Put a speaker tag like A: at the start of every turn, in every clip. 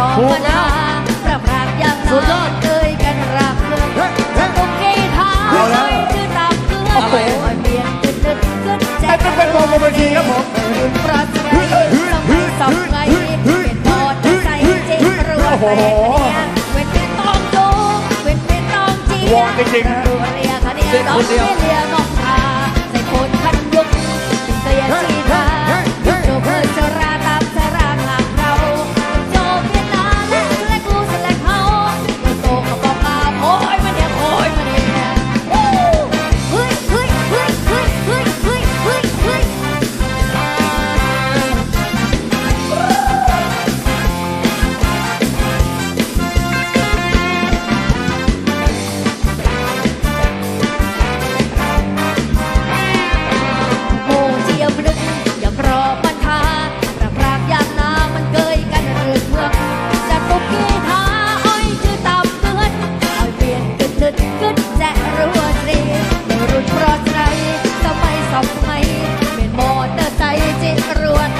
A: ร
B: อ
C: มานาประพรากยัง
B: สุดยอด
C: เคยกันรักเพื่อน
B: เฮ้ยเฮ้ย
C: ตรงเกทาไม่คือตามเพื่อน
A: อะไร
C: โอ้ยเบียนขึ้นนึกขึ้นแจ
D: ไอ้เป็นเป็นวงบนเวทีครับผม
C: รุ่นประเสริฐต้องมีสองไงเป็นพอดใจเจ็บรวดแรงเนี่ยเว้นเป็นต้องโจงเว้นเป็นต้องเจียว
D: อนจริงๆฮะ
C: เรียกเขาเนี่ยต้องเรียกน้อง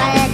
C: I